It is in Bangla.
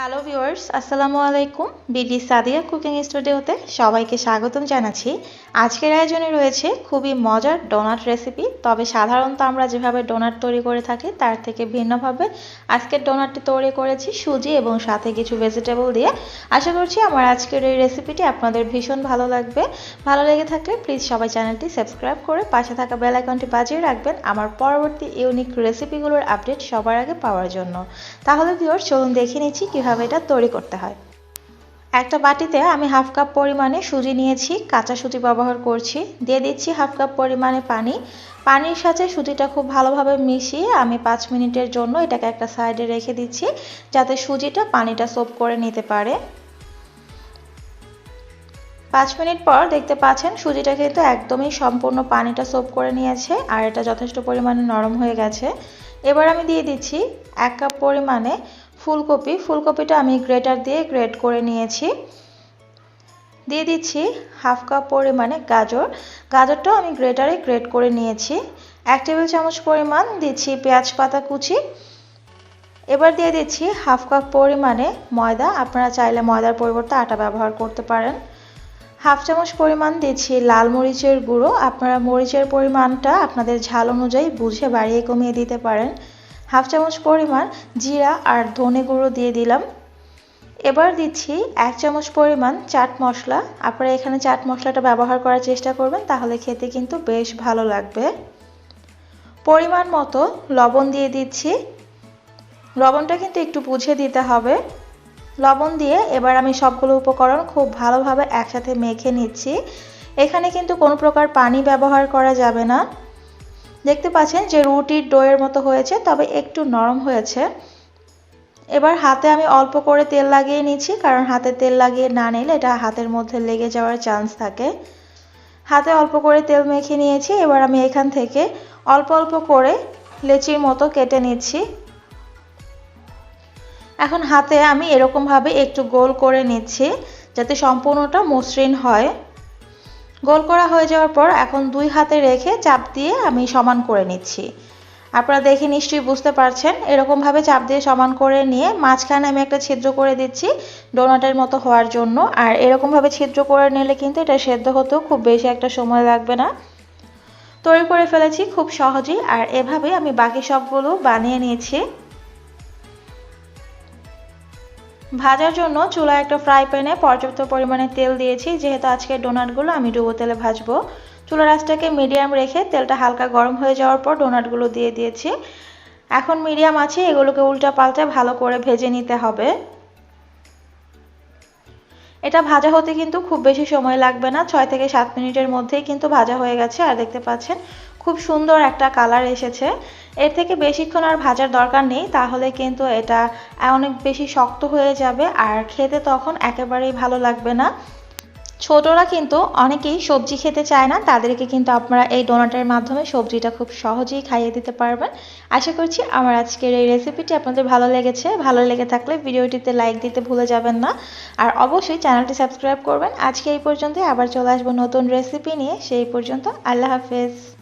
হ্যালো ভিউয়ার্স আসসালামু আলাইকুম বিডি সাদিয়া কুকিং স্টুডিওতে সবাইকে স্বাগতম জানাচ্ছি। আজকের আয়োজনে রয়েছে খুবই মজার ডোনাট রেসিপি তবে সাধারণত আমরা যেভাবে ডোনাট তৈরি করে থাকি, তার থেকে ভিন্নভাবে আজকের ডোনাটটি তৈরি করেছি সুজি এবং সাথে কিছু ভেজিটেবল দিয়ে। আশা করছি আমার আজকের এই রেসিপিটি আপনাদের ভীষণ ভালো লাগবে। ভালো লেগে থাকলে প্লিজ সবাই চ্যানেলটি সাবস্ক্রাইব করে পাশে থাকা বেল আইকনটি বাজিয়ে রাখবেন আমার পরবর্তী ইউনিক রেসিপিগুলোর আপডেট সবার আগে পাওয়ার জন্য। তাহলে ভিউয়ার্স চলুন দেখে নিচ্ছি কীভাবে কীভাবে এটা তৈরি করতে হয়। একটা বাটিতে আমি হাফ কাপ পরিমাণে সুজি নিয়েছি, কাঁচা সুজি ব্যবহার করছি। দিয়ে দিচ্ছি হাফ কাপ পরিমাণে পানি। পানির সাথে সুজিটা খুব ভালোভাবে মিশিয়ে আমি পাঁচ মিনিটের জন্য এটাকে একটা সাইডে রেখে দিচ্ছি, যাতে সুজিটা পানিটা সোপ করে নিতে পারে। পাঁচ মিনিট পর দেখতে পাচ্ছেন সুজিটা কিন্তু একদমই সম্পূর্ণ পানিটা সোপ করে নিয়েছে আর এটা যথেষ্ট পরিমাণে নরম হয়ে গেছে। এবার আমি দিয়ে দিচ্ছি এক কাপ পরিমাণে ফুলকপি, ফুলকপিটা আমি গ্রেটার দিয়ে গ্রেট করে নিয়েছি। দিয়ে দিচ্ছি হাফ কাপ পরিমাণে গাজর। গাজরটাও আমি গ্রেটারে গ্রেট করে নিয়েছি। এক টেবিল চামচ পরিমাণ দিচ্ছি পেঁয়াজ পাতা কুচি। এবার দিয়ে দিচ্ছি হাফ কাপ পরিমাণে ময়দা। আপনারা চাইলে ময়দার পরিবর্তে আটা ব্যবহার করতে পারেন। হাফ চামচ পরিমাণ দিচ্ছি লাল মরিচের গুঁড়ো। আপনারা মরিচের পরিমাণটা আপনাদের ঝাল অনুযায়ী বুঝে বাড়িয়ে কমিয়ে দিতে পারেন। হাফ চামচ পরিমাণ জিরা আর ধনে গুঁড়ো দিয়ে দিলাম। এবার দিচ্ছি এক চামচ পরিমাণ চাট মশলা। আপনারা এখানে চাট মশলাটা ব্যবহার করার চেষ্টা করবেন, তাহলে খেতে কিন্তু বেশ ভালো লাগবে। পরিমাণ মতো লবণ দিয়ে দিচ্ছি। লবণটা কিন্তু একটু বুঝে দিতে হবে। লবণ দিয়ে এবার আমি সবগুলো উপকরণ খুব ভালোভাবে একসাথে মেখে নিচ্ছি। এখানে কিন্তু কোনো প্রকার পানি ব্যবহার করা যাবে না। দেখতে পাচ্ছেন যে রুটির ডোয়ের মতো হয়েছে, তবে একটু নরম হয়েছে। এবার হাতে আমি অল্প করে তেল লাগিয়ে নিচ্ছি, কারণ হাতে তেল লাগিয়ে না নিলে এটা হাতের মধ্যে লেগে যাওয়ার চান্স থাকে। হাতে অল্প করে তেল মেখে নিয়েছি, এবার আমি এখান থেকে অল্প অল্প করে লেচির মতো কেটে নিচ্ছি। এখন হাতে আমি এরকমভাবে একটু গোল করে নিচ্ছি, যাতে সম্পূর্ণটা মসৃণ হয়। গোল করা হয়ে যাওয়ার পর এখন দুই হাতে রেখে চাপ দিয়ে আমি সমান করে নিচ্ছি। আপনারা দেখে নিশ্চয়ই বুঝতে পারছেন, এরকমভাবে চাপ দিয়ে সমান করে নিয়ে মাঝখানে আমি একটা ছিদ্র করে দিচ্ছি ডোনাটের মতো হওয়ার জন্য। আর এরকমভাবে ছিদ্র করে নিলে কিন্তু এটা সেদ্ধ হতেও খুব বেশি একটা সময় লাগবে না। তৈরি করে ফেলেছি খুব সহজেই, আর এভাবে আমি বাকি সবগুলো বানিয়ে নিয়েছি। ভাজার জন্য চুলায় একটা ফ্রাই প্যানে পর্যাপ্ত পরিমাণে তেল দিয়েছি। যেহেতু আজকে ডোনাটগুলো আমি ডুবো তেলে ভাজবো। চুলার আঁচটাকে মিডিয়াম রেখে তেলটা হালকা গরম হয়ে যাওয়ার পর ডোনাটগুলো দিয়ে দিয়েছি। এখন মিডিয়াম আছে, এগুলোকে উল্টা পাল্টে ভালো করে ভেজে নিতে হবে। এটা ভাজা হতে কিন্তু খুব বেশি সময় লাগবে না, ছয় থেকে সাত মিনিটের মধ্যেই কিন্তু ভাজা হয়ে গেছে। আর দেখতে পাচ্ছেন খুব সুন্দর একটা কালার এসেছে। এর থেকে বেশিক্ষণ আর ভাজার দরকার নেই, তাহলে কিন্তু এটা অনেক বেশি শক্ত হয়ে যাবে আর খেতে তখন একেবারেই ভালো লাগবে না। ছোটরা কিন্তু অনেকেই সবজি খেতে চায় না, তাদেরকে কিন্তু আপনারা এই ডোনাটের মাধ্যমে সবজিটা খুব সহজেই খাইয়ে দিতে পারবেন। আশা করছি আমার আজকের এই রেসিপিটি আপনাদের ভালো লেগেছে। ভালো লেগে থাকলে ভিডিওটিতে লাইক দিতে ভুলে যাবেন না। আর অবশ্যই চ্যানেলটি সাবস্ক্রাইব করবেন। আজকে এই পর্যন্তই, আবার চলে আসব নতুন রেসিপি নিয়ে। সেই পর্যন্ত আল্লাহ হাফেজ।